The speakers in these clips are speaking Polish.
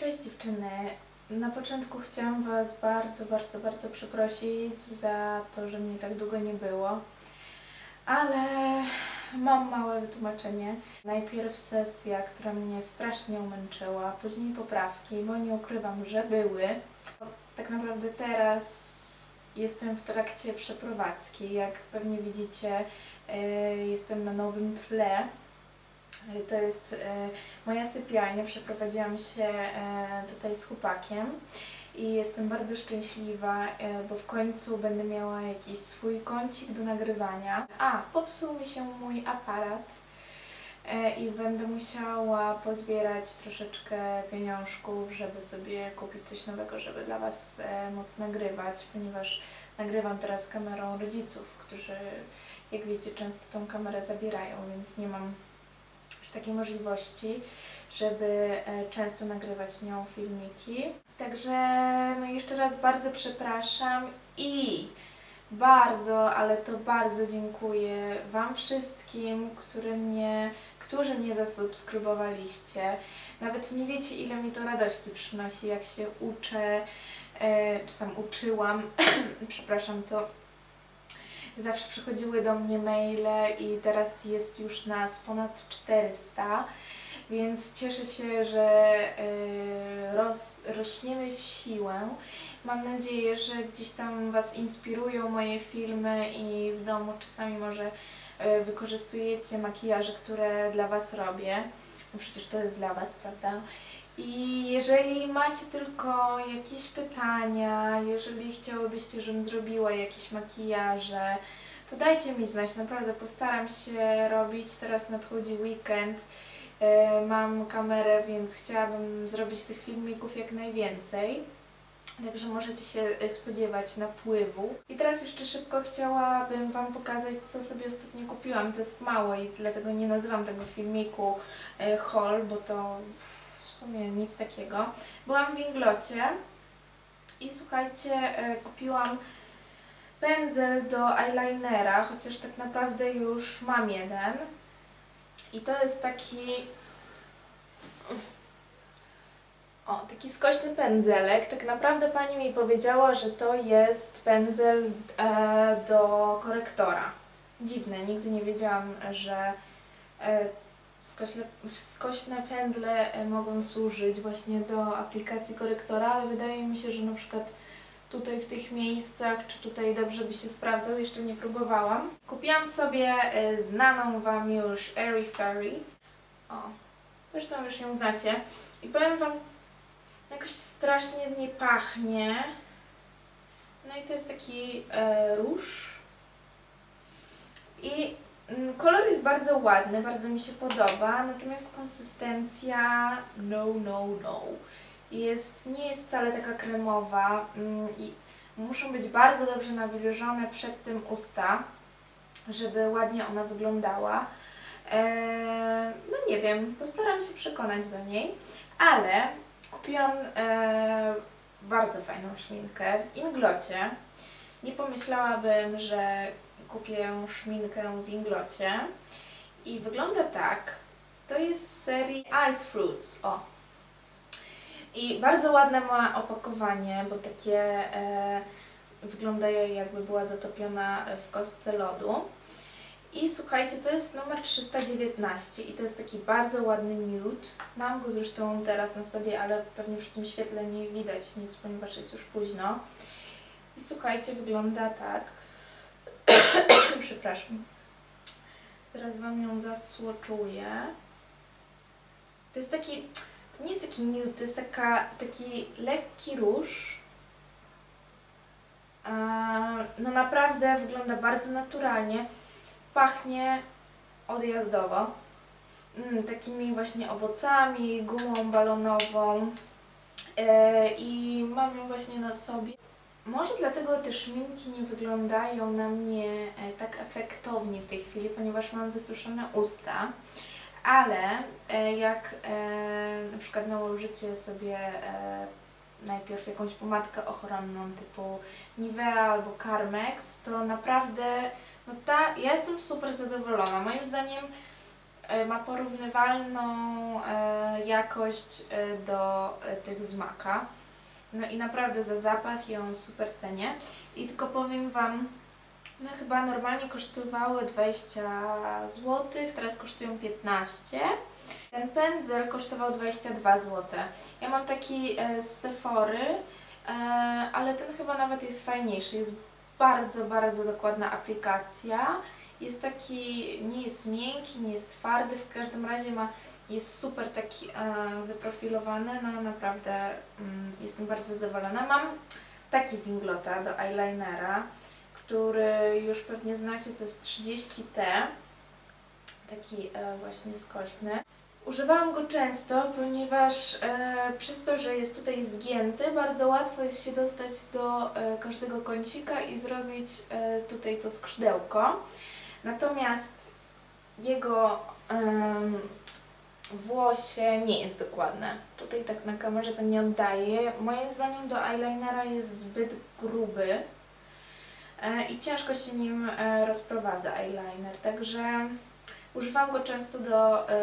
Cześć dziewczyny. Na początku chciałam Was bardzo, bardzo, bardzo przeprosić za to, że mnie tak długo nie było, ale mam małe wytłumaczenie. Najpierw sesja, która mnie strasznie umęczyła, później poprawki, bo nie ukrywam, że były. Tak naprawdę teraz jestem w trakcie przeprowadzki. Jak pewnie widzicie, e, jestem na nowym tle. E, To jest e, moja sypialnia. Przeprowadziłam się e, tutaj z chłopakiem i jestem bardzo szczęśliwa, e, bo w końcu będę miała jakiś swój kącik do nagrywania. A, popsuł mi się mój aparat e, i będę musiała pozbierać troszeczkę pieniążków, żeby sobie kupić coś nowego, żeby dla Was móc nagrywać, ponieważ nagrywam teraz kamerą rodziców, którzy, jak wiecie, często tą kamerę zabierają, więc nie mam takiej możliwości, żeby e, często nagrywać nią filmiki. Także no jeszcze raz bardzo przepraszam i bardzo, ale to bardzo dziękuję Wam wszystkim, który mnie, którzy mnie zasubskrybowaliście. Nawet nie wiecie, ile mi to radości przynosi, jak się uczę, e, czy tam uczyłam, przepraszam, to zawsze przychodziły do mnie maile i teraz jest już nas ponad 400, więc cieszę się, że e, roz, rośniemy w siłę. Mam nadzieję, że gdzieś tam Was inspirują moje filmy i w domu czasami może e, wykorzystujecie makijaże, które dla Was robię. No przecież to jest dla Was, prawda? I jeżeli macie tylko jakieś pytania, jeżeli chciałybyście, żebym zrobiła jakieś makijaże, to dajcie mi znać. Naprawdę postaram się robić. Teraz nadchodzi weekend. E, Mam kamerę, więc chciałabym zrobić tych filmików jak najwięcej. Także możecie się e, spodziewać napływu. I teraz jeszcze szybko chciałabym Wam pokazać, co sobie ostatnio kupiłam. To jest mało i dlatego nie nazywam tego filmiku e, haul, bo to w sumie nic takiego. Byłam w Inglocie i słuchajcie, e, kupiłam pędzel do eyelinera, chociaż tak naprawdę już mam jeden. I to jest taki o, taki skośny pędzelek. Tak naprawdę pani mi powiedziała, że to jest pędzel e, do korektora. Dziwne, nigdy nie wiedziałam, że e, skośne, skośne pędzle e, mogą służyć właśnie do aplikacji korektora, ale wydaje mi się, że na przykład tutaj w tych miejscach, czy tutaj dobrze by się sprawdzał, jeszcze nie próbowałam. Kupiłam sobie e, znaną Wam już Airy Fairy. O, zresztą już ją znacie. I powiem Wam, jakoś strasznie nie pachnie. No i to jest taki e, róż. Kolor jest bardzo ładny, bardzo mi się podoba, natomiast konsystencja no, no, no. Jest, nie jest wcale taka kremowa mm, i muszą być bardzo dobrze nawilżone przed tym usta, żeby ładnie ona wyglądała. Eee, no nie wiem, postaram się przekonać do niej, ale kupiłam e, bardzo fajną szminkę w Inglocie. Nie pomyślałabym, że kupię szminkę w Inglocie. I wygląda tak. To jest z serii Ice Fruits. O. I bardzo ładne ma opakowanie, bo takie e, wygląda jakby była zatopiona w kostce lodu. I słuchajcie, to jest numer 319 i to jest taki bardzo ładny nude. Mam go zresztą teraz na sobie, ale pewnie przy tym świetle nie widać nic, ponieważ jest już późno. I słuchajcie, wygląda tak. Przepraszam. Teraz Wam ją zasłoczuję. To jest taki, to nie jest taki nude, to jest taka, taki lekki róż. No naprawdę wygląda bardzo naturalnie. Pachnie odjazdowo. Mm, takimi właśnie owocami, gumą balonową. E, I mam ją właśnie na sobie. Może dlatego te szminki nie wyglądają na mnie e, tak efektownie w tej chwili, ponieważ mam wysuszone usta. Ale e, jak e, na przykład nałożycie sobie najpierw jakąś pomadkę ochronną typu Nivea albo Carmex, to naprawdę no ta, ja jestem super zadowolona. Moim zdaniem ma porównywalną jakość do tych z Maka. No i naprawdę za zapach ją super cenię. I tylko powiem Wam, no chyba normalnie kosztowały 20 zł, teraz kosztują 15. Ten pędzel kosztował 22 zł. Ja mam taki e, z Sephory, e, ale ten chyba nawet jest fajniejszy. Jest bardzo, bardzo dokładna aplikacja. Jest taki, nie jest miękki, nie jest twardy, w każdym razie ma, jest super taki e, wyprofilowany, no naprawdę mm, jestem bardzo zadowolona. Mam taki z Inglota do eyelinera, który już pewnie znacie, to jest 30T, taki e, właśnie skośny. Używałam go często, ponieważ e, przez to, że jest tutaj zgięty, bardzo łatwo jest się dostać do e, każdego kącika i zrobić e, tutaj to skrzydełko. Natomiast jego em, włosie nie jest dokładne. Tutaj tak na kamerze to nie oddaje. Moim zdaniem do eyelinera jest zbyt gruby e, i ciężko się nim e, rozprowadza eyeliner, także używam go często do e,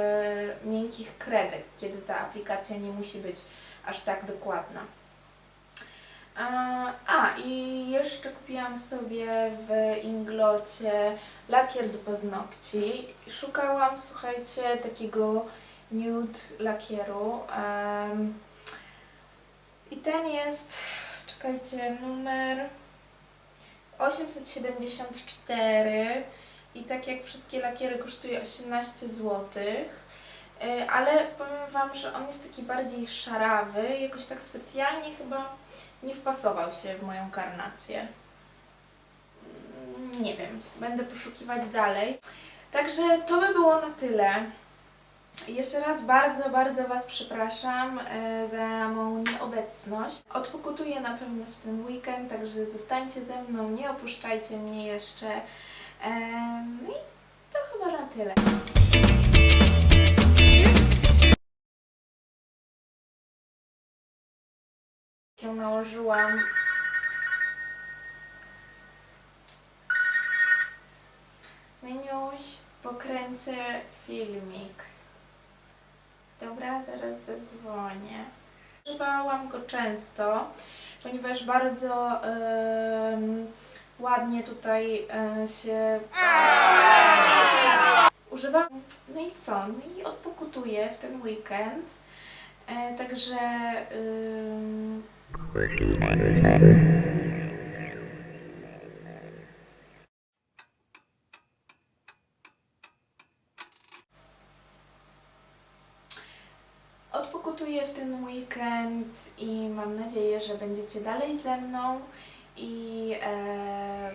miękkich kredek, kiedy ta aplikacja nie musi być aż tak dokładna. A, i jeszcze kupiłam sobie w Inglocie lakier do paznokci. Szukałam, słuchajcie, takiego nude lakieru. em, I ten jest, czekajcie, numer 874 i tak jak wszystkie lakiery kosztuje 18 zł. Y, Ale powiem Wam, że on jest taki bardziej szarawy, jakoś tak specjalnie chyba nie wpasował się w moją karnację. Nie wiem, będę poszukiwać dalej. Także to by było na tyle. Jeszcze raz bardzo, bardzo Was przepraszam e, za moją nieobecność. Odpokutuję na pewno w ten weekend, także zostańcie ze mną, nie opuszczajcie mnie jeszcze. Em, No i to chyba na tyle. ją nałożyłam. Meniuś, pokręcę filmik. Dobra, zaraz zadzwonię. Używałam go często, ponieważ bardzo em, ładnie tutaj e, się... Używam... No i co? No i odpokutuję w ten weekend. E, także... ym, gotuję w ten weekend i mam nadzieję, że będziecie dalej ze mną i e,